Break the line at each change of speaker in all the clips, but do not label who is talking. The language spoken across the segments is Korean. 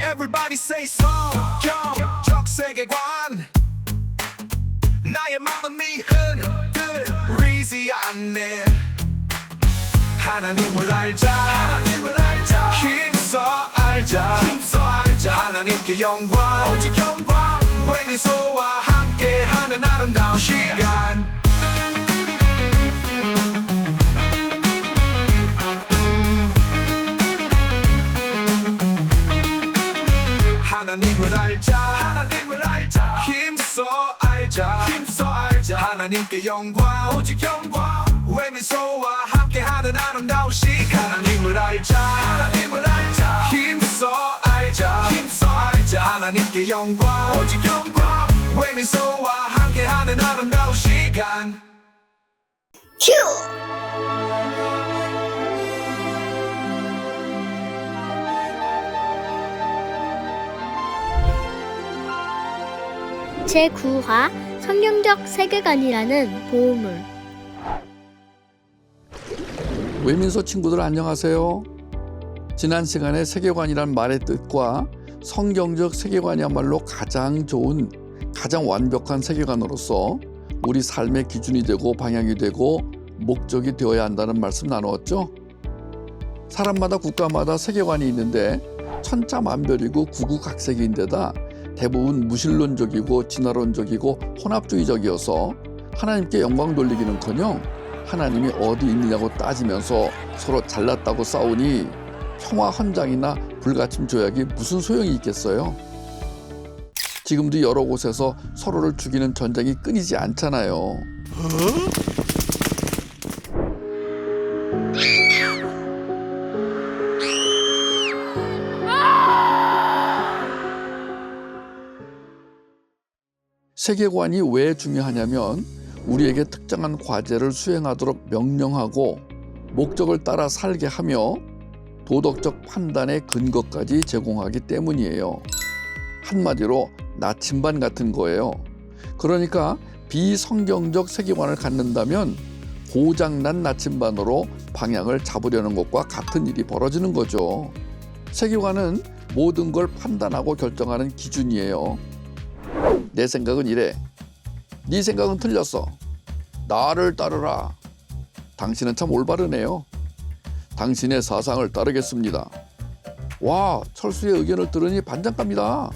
Everybody say 성경 적 세계관 나의 마음이 흔들리지 않네 하나님을 알자 하나님을 알자 힘써 알자 힘써 알자 하나님께 영광 오직 영광 외미소와 함께하는 아름다운 시간 하나님을 알자. 하나님을 알자. 힘써 알자. 힘써 알자. 하나님께 영광. 오직 영광. 외미소와 함께하는 아름다운 시간. 하나님을 알자. 하나님을 알자. 힘써 알자. 힘써 알자. 하나님께 영광. 오직 영광. 외미소와 함께하는 아름다운 시간.
휴! 제9화 성경적 세계관이라는 보물
외민소 친구들 안녕하세요. 지난 시간에 세계관이란 말의 뜻과 성경적 세계관이야말로 가장 좋은 가장 완벽한 세계관으로서 우리 삶의 기준이 되고 방향이 되고 목적이 되어야 한다는 말씀 나누었죠. 사람마다 국가마다 세계관이 있는데 천차만별이고 구구각색인데다 대부분 무신론적이고 진화론적이고 혼합주의적이어서 하나님께 영광 돌리기는커녕 하나님이 어디 있느냐고 따지면서 서로 잘났다고 싸우니 평화 헌장이나 불가침 조약이 무슨 소용이 있겠어요? 지금도 여러 곳에서 서로를 죽이는 전쟁이 끊이지 않잖아요. 세계관이 왜 중요하냐면 우리에게 특정한 과제를 수행하도록 명령하고 목적을 따라 살게 하며 도덕적 판단의 근거까지 제공하기 때문이에요. 한마디로 나침반 같은 거예요. 그러니까 비성경적 세계관을 갖는다면 고장난 나침반으로 방향을 잡으려는 것과 같은 일이 벌어지는 거죠. 세계관은 모든 걸 판단하고 결정하는 기준이에요. 내 생각은 이래. 네 생각은 틀렸어. 나를 따르라. 당신은 참 올바르네요. 당신의 사상을 따르겠습니다. 와, 철수의 의견을 들으니 반장갑니다.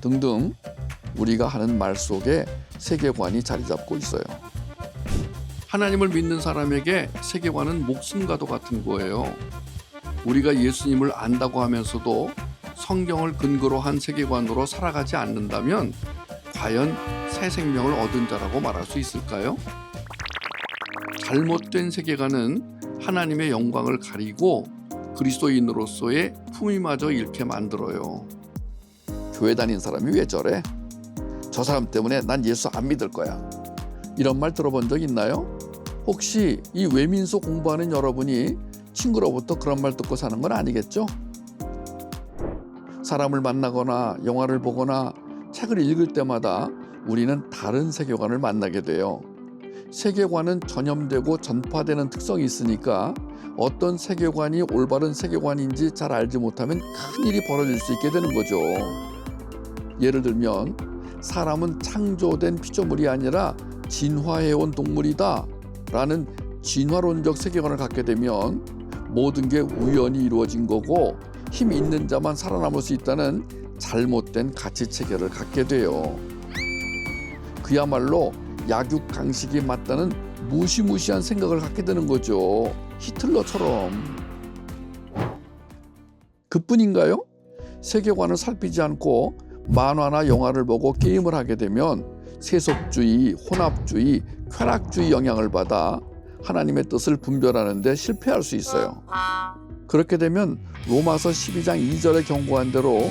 등등 우리가 하는 말 속에 세계관이 자리 잡고 있어요. 하나님을 믿는 사람에게 세계관은 목숨과도 같은 거예요. 우리가 예수님을 안다고 하면서도 성경을 근거로 한 세계관으로 살아가지 않는다면 과연 새 생명을 얻은 자라고 말할 수 있을까요? 잘못된 세계관은 하나님의 영광을 가리고 그리스도인으로서의 품위마저 잃게 만들어요. 교회 다닌 사람이 왜 저래? 저 사람 때문에 난 예수 안 믿을 거야. 이런 말 들어본 적 있나요? 혹시 이 외민소 공부하는 여러분이 친구로부터 그런 말 듣고 사는 건 아니겠죠? 사람을 만나거나 영화를 보거나 책을 읽을 때마다 우리는 다른 세계관을 만나게 돼요. 세계관은 전염되고 전파되는 특성이 있으니까 어떤 세계관이 올바른 세계관인지 잘 알지 못하면 큰 일이 벌어질 수 있게 되는 거죠. 예를 들면 사람은 창조된 피조물이 아니라 진화해온 동물이다 라는 진화론적 세계관을 갖게 되면 모든 게 우연히 이루어진 거고 힘 있는 자만 살아남을 수 있다는 잘못된 가치 체계를 갖게 돼요. 그야말로 약육 강식이 맞다는 무시무시한 생각을 갖게 되는 거죠. 히틀러처럼. 그뿐인가요? 세계관을 살피지 않고 만화나 영화를 보고 게임을 하게 되면 세속주의, 혼합주의, 쾌락주의 영향을 받아 하나님의 뜻을 분별하는데 실패할 수 있어요. 그렇게 되면 로마서 12장 2절에 경고한 대로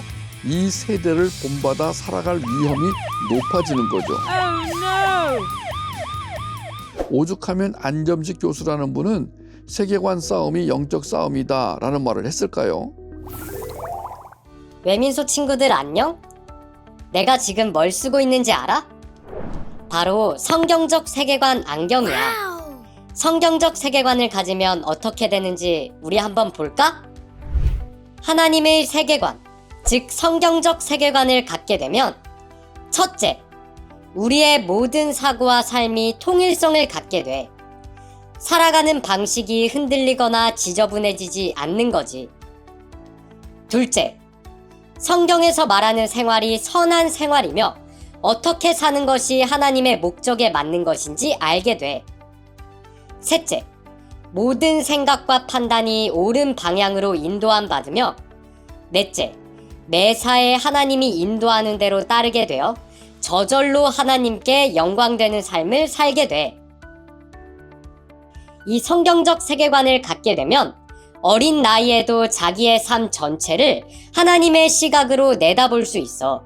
이 세대를 본받아 살아갈 위험이 높아지는 거죠. 오죽하면 안점식 교수라는 분은 세계관 싸움이 영적 싸움이다 라는 말을 했을까요?
외민소 친구들 안녕? 내가 지금 뭘 쓰고 있는지 알아? 바로 성경적 세계관 안경이야. 성경적 세계관을 가지면 어떻게 되는지 우리 한번 볼까? 하나님의 세계관, 즉 성경적 세계관을 갖게 되면 첫째, 우리의 모든 사고와 삶이 통일성을 갖게 돼. 살아가는 방식이 흔들리거나 지저분해지지 않는 거지. 둘째, 성경에서 말하는 생활이 선한 생활이며 어떻게 사는 것이 하나님의 목적에 맞는 것인지 알게 돼. 셋째, 모든 생각과 판단이 옳은 방향으로 인도함 받으며 넷째, 매사에 하나님이 인도하는 대로 따르게 되어 저절로 하나님께 영광되는 삶을 살게 돼. 이 성경적 세계관을 갖게 되면 어린 나이에도 자기의 삶 전체를 하나님의 시각으로 내다볼 수 있어.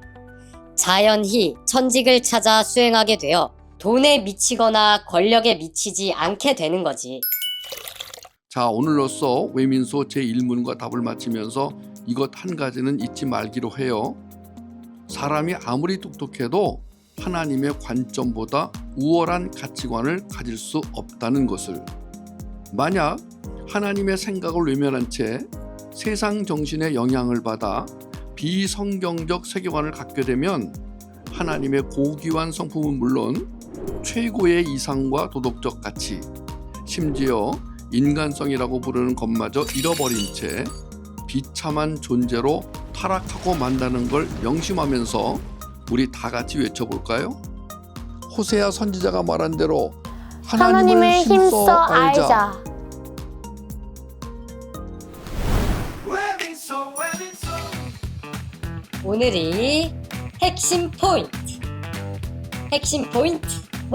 자연히 천직을 찾아 수행하게 되어 돈에 미치거나 권력에 미치지 않게 되는 거지.
자, 오늘로써 외민소 제1문과 답을 마치면서 이것 한 가지는 잊지 말기로 해요. 사람이 아무리 똑똑해도 하나님의 관점보다 우월한 가치관을 가질 수 없다는 것을. 만약 하나님의 생각을 외면한 채 세상 정신의 영향을 받아 비성경적 세계관을 갖게 되면 하나님의 고귀한 성품은 물론 최고의 이상과 도덕적 가치, 심지어 인간성이라고 부르는 것마저 잃어버린 채 비참한 존재로 타락하고 만다는 걸 명심하면서 우리 다 같이 외쳐볼까요? 호세아 선지자가 말한 대로 하나님을,
하나님을 힘써 알자.
외민소 외민소
오늘이 핵심 포인트. 핵심 포인트 1.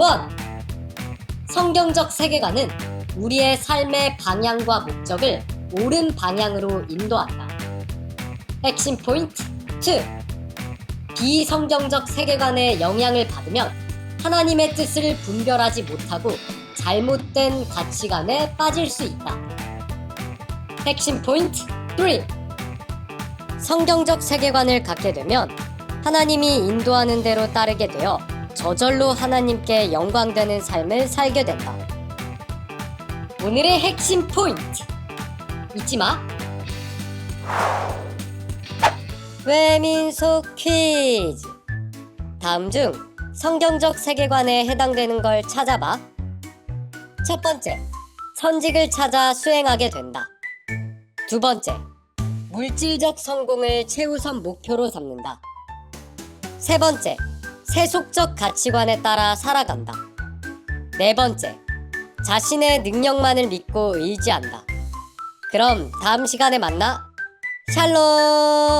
성경적 세계관은 우리의 삶의 방향과 목적을 옳은 방향으로 인도한다. 핵심 포인트 2. 비성경적 세계관의 영향을 받으면 하나님의 뜻을 분별하지 못하고 잘못된 가치관에 빠질 수 있다. 핵심 포인트 3. 성경적 세계관을 갖게 되면 하나님이 인도하는 대로 따르게 되어 저절로 하나님께 영광되는 삶을 살게 된다. 오늘의 핵심 포인트 잊지 마. 외민소 퀴즈. 다음 중 성경적 세계관에 해당되는 걸 찾아봐. 첫 번째, 선직을 찾아 수행하게 된다. 두 번째, 물질적 성공을 최우선 목표로 삼는다. 세 번째, 세속적 가치관에 따라 살아간다. 네 번째, 자신의 능력만을 믿고 의지한다. 그럼 다음 시간에 만나. 샬롬!